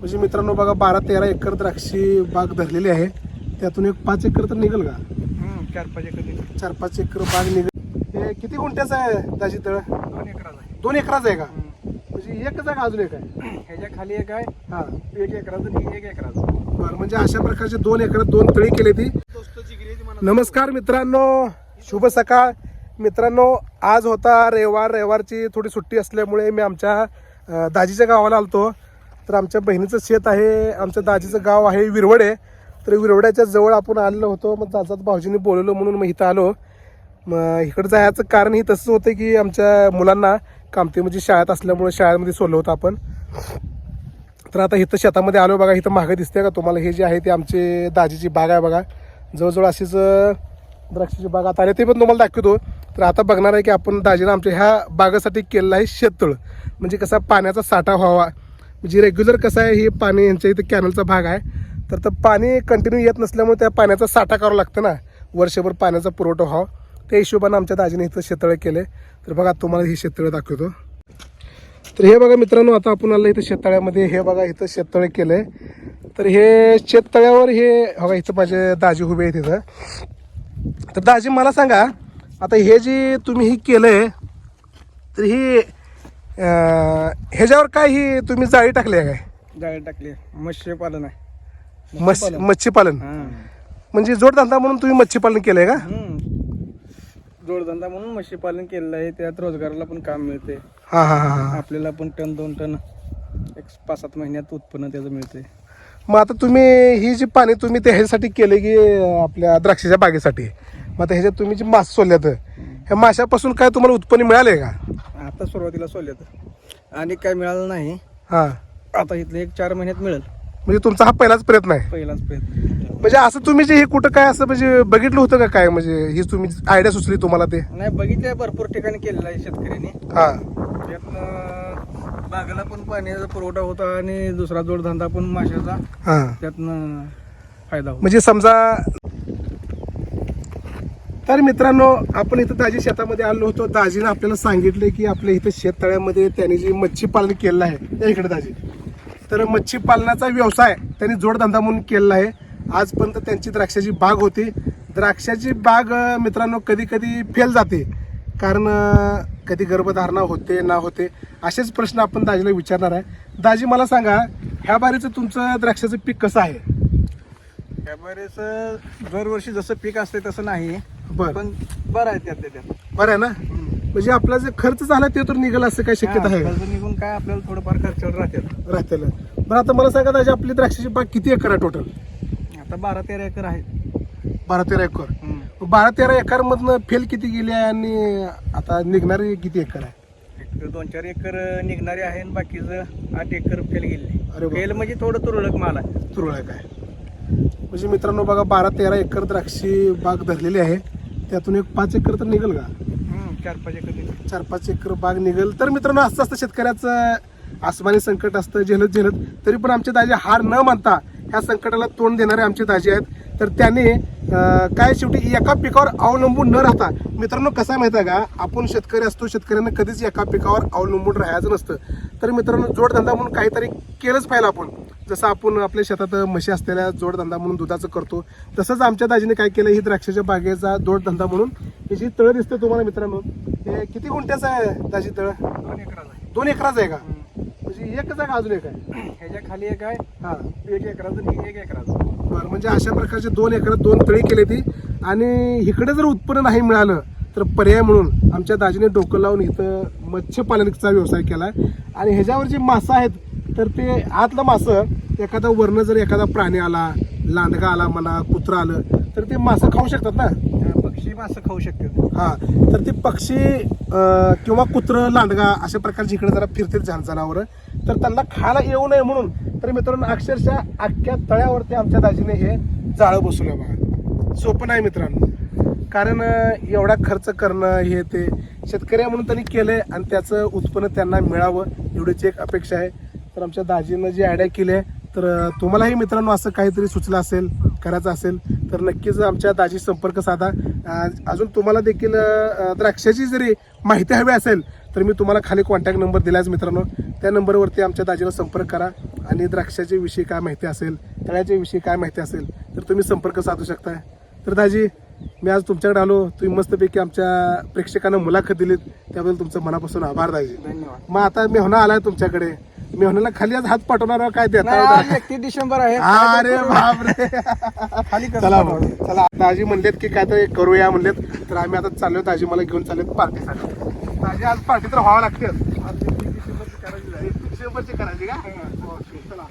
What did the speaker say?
म्हणजे मित्रांनो बघा बारा तेरा एकर द्राक्षी बाग धरलेली आहे. त्यातून एक पाच एकर तर निघेल का? चार पाच एकर. चार पाच एकर बाग निघेल. हे किती गुंठ्याचं आहे दाजी तळ? दोन एकराचा आहे. दोन एकराचं आहे का. म्हणजे एकच आहे का अजून एक आहे. ह्याच्या खाली एक आहे. हा. एक एकराचं एक एकराचं. बरं म्हणजे अशा प्रकारचे दोन एकरात दोन तळी केली ती. नमस्कार मित्रांनो. शुभ सकाळ. मित्रांनो आज होता रविवार. रविवारची थोडी सुट्टी असल्यामुळे मी आमच्या दाजीच्या गावाला आलतो. तर आमच्या बहिणीचं शेत आहे आमच्या दाजीचं गाव आहे विरवडे. तर विरवड्याच्या जवळ आपण आलेलो होतो मग दादात भाऊजींनी बोलवलं म्हणून मग इथं आलो. मग इकडं जायचं कारण ही तसंच होतं की आमच्या मुलांना कामती म्हणजे शाळेत असल्यामुळे शाळेमध्ये सोडलं होतं आपण. तर आता इथं शेतामध्ये आलो बघा इथं मागं दिसते का तुम्हाला? हे जे आहे ते आमचे दाजीची बाग आहे बघा. जवळजवळ अशीच द्राक्षाची बाग आता आले ते पण तुम्हाला दाखवतो. तर आता बघणार आहे की आपण दाजीनं आमच्या ह्या बागेसाठी केलेलं आहे शेततळ. म्हणजे कसा पाण्याचा साठा व्हावा. म्हणजे रेग्युलर कसं आहे हे पाणी यांच्या इथं कॅनलचा भाग आहे. तर तर पाणी कंटिन्यू येत नसल्यामुळे त्या पाण्याचा साठा करावा लागतं ना. वर्षभर पाण्याचा पुरवठा व्हावा. त्या हिशोबानं आमच्या दाजीने इथं शेतळं केले. तर बघा तुम्हाला हे शेततळं दाखवतो. तर हे बघा मित्रांनो आता आपण आलं इथं शेततळ्यामध्ये. हे बघा इथं शेततळे केले. तर हे शेततळ्यावर हे बघा इथं माझे दाजी उभे आहेत इथं. तर दाजी मला सांगा आता हे जे तुम्ही हे आहे तर ही ह्याच्यावर काय ही तुम्ही जाळी टाकली आहे काय? जाळी टाकली मत्स्य पालन आहे. मत्स्य मच्छीपालन हा. म्हणजे जोडधंदा म्हणून तुम्ही मच्छीपालन केलंय का? हम्म. जोडधंदा म्हणून मत्स्य पालन केलेलं आहे. त्यात रोजगाराला पण काम मिळते. हां हां हां हां. आपल्याला पण टन दोन टन एक पाच सात महिन्यात उत्पन्न त्याचं मिळते. मग आता तुम्ही ही जी पाणी तुम्ही ते ह्याच्यासाठी केले की अं, आपल्या द्राक्षाच्या बागेसाठी. मग आता ह्याच्यात तुम्ही जी मास सोडल्यात ह्या माशापासून काय तुम्हाला उत्पन्न मिळालंय का? आता सुरुवातीला सोडल्यात आणि काय मिळालं नाही. हां. आता इथलं एक चार महिन्यात मिळेल. म्हणजे तुमचा हा पहिलाच प्रयत्न आहे? पहिलाच प्रयत्न म्हणजे असं तुम्ही जे हे कुठं काय असं म्हणजे बघितलं होतं का काय? म्हणजे ही तुम्ही आयडिया सुचली तुम्हाला ते? नाही बघितलंय भरपूर ठिकाणी केलेलं आहे शेतकऱ्यांनी. हा. त्यातनं बागेला पण पाण्याचा पुरवठा होता आणि दुसरा जोडधंदा पण माशाचा. हा. त्यातनं फायदा होतो. म्हणजे समजा तर मित्रांनो आपण इथं दाजी शेतामध्ये आलो होतो. दाजीनं आपल्याला सांगितले की आपल्या इथं शेततळ्यामध्ये त्यांनी जे मच्छीपालन केलं केलेलं आहे त्या इकडे दाजी. तर मच्छीपालनाचा व्यवसाय त्यांनी जोडधंदा म्हणून केलेला आहे. आजपर्यंत त्यांची द्राक्षाची बाग होती. द्राक्षाची बाग मित्रांनो कधी कधी फेल जाते. कारण कधी गर्भधारणा होते ना होते असेच प्रश्न आपण दाजीला विचारणार आहे. दाजी मला सांगा ह्या बारीचं तुमचं द्राक्षाचं पीक कसं आहे? ह्या बारीचं दरवर्षी जसं पीक असते तसं नाही. बरं. पण बरं आहे त्यातल्या त्यात. बरं आहे ना? म्हणजे आपला जे खर्च झाला ते तर निघेल असं काय शक्यता आहे कर्ज निघून काय आपल्याला थोडंफार खर्चावर राहतात. राहतेला. बरं आता मला सांगा दाजी आपली द्राक्षाची बाग किती एकर आहे टोटल आता बारा तेरा एकर आहे बारा तेरा एकर. हम्म. बारा तेरा एकर मधनं फेल किती गेली आहे आणि आता निघणारी किती एकर आहे? एक दोन चार एकर निघणारे आहे आणि बाकीचं आठ एकर फेल अरे गेले. फेल म्हणजे थोडं तुरळक माल आहे. तुरळ आहे. काय म्हणजे मित्रांनो बघा बारा तेरा एकर द्राक्षी बाग धरलेली आहे. त्यातून एक पाच एकर तर निघेल का? चार पाच एकर दिले. चार पाच एकर बाग निघेल. तर मित्रांनो असं असतं शेतकऱ्याचं आसमानी संकट असतं झेलत झेलत. तरी पण आमचे दाजे हार न मानता ह्या संकटाला तोंड देणारे आमचे दाजे आहेत. तर त्यांनी काय शेवटी एका पिकावर अवलंबून न राहता मित्रांनो कसं माहिती आहे का? आपण शेतकरी असतो शेतकऱ्यांना कधीच एका पिकावर अवलंबून राहायचं नसतं. तर मित्रांनो जोडधंदा म्हणून काहीतरी केलंच पाहिजे आपण. जसं आपण आपल्या शेतात म्हशी असलेल्या जोडधंदा म्हणून दुधाचं करतो तसंच आमच्या दाजीने काय केलं ही द्राक्षाच्या बागेचा जोडधंदा म्हणून ही जी तळ दिसते तुम्हाला मित्रांनो हे किती गुंठ्याचं आहे दाजी तळ? दोन एकराचा आहे. दोन एकराचं आहे का? म्हणजे एकच आहे का अजून एक आहे. ह्याच्या खाली एक आहे. हा. एक एकराचं आणि एक एकराचं. बरं म्हणजे अशा प्रकारचे दोन एकरात दोन तळी केली ती. आणि इकडे जर उत्पन्न नाही मिळालं तर पर्याय म्हणून आमच्या दाजीने डोकं लावून इथं मत्स्यपालनाचा व्यवसाय केला आणि ह्याच्यावर जे मासं आहेत तर ते आतलं मासं एखादा वर्ण जर एखादा प्राणी आला लांडगा आला म्हणा कुत्रा आलं तर ते मासं खाऊ शकतात ना? हा, पक्षी मासं खाऊ शकतात. हा. तर ते पक्षी अं, किंवा कुत्र लांडगा अशा प्रकारची इकडे जरा फिरतील जान जनावरं तर त्यांना खायला येऊ नये म्हणून. तर मित्रांनो अक्षरशः अख्ख्या तळ्यावरती आमच्या दाजीने हे जाळं बसवलं बघा. सोपं नाही मित्रांनो. कारण एवढा खर्च करणं हे ते शेतकरी आहे म्हणून त्यांनी केलंय आणि त्याचं उत्पन्न त्यांना मिळावं एवढीच एक अपेक्षा आहे. तर आमच्या दाजीनं जी आयडिया केली आहे तर तुम्हालाही मित्रांनो असं काहीतरी सुचलं असेल करायचं असेल तर नक्कीच आमच्या दाजी संपर्क साधा. अजून तुम्हाला देखील द्राक्षाची जरी माहिती हवी असेल तर मी तुम्हाला खाली कॉन्टॅक्ट नंबर दिलाच मित्रांनो. त्या नंबरवरती आमच्या दाजीला संपर्क करा आणि द्राक्षाच्या विषयी काय माहिती असेल तळ्याच्या विषयी काय माहिती असेल तर तुम्ही संपर्क साधू शकताय. तर दाजी मी आज तुमच्याकडे आलो. तुम्ही मस्तपैकी आमच्या प्रेक्षकांना मुलाखत दिलीत. त्याबद्दल तुमचं मनापासून आभार दाजी. धन्यवाद. मग आता मेहना आलाय तुमच्याकडे. मेहनाला खाली आज हात पाठवणार काय देता एकतीस डिसेंबर आहे. अरे बापरे. खाली चला. चला दाजी म्हणलेत की काय तर करूया म्हणलेत. तर आम्ही आता चाललोय दाजी मला घेऊन चाललेत पार्टीसाठी. दाजी आज पार्टी तर व्हावं लागते करायची का? ओके, चला.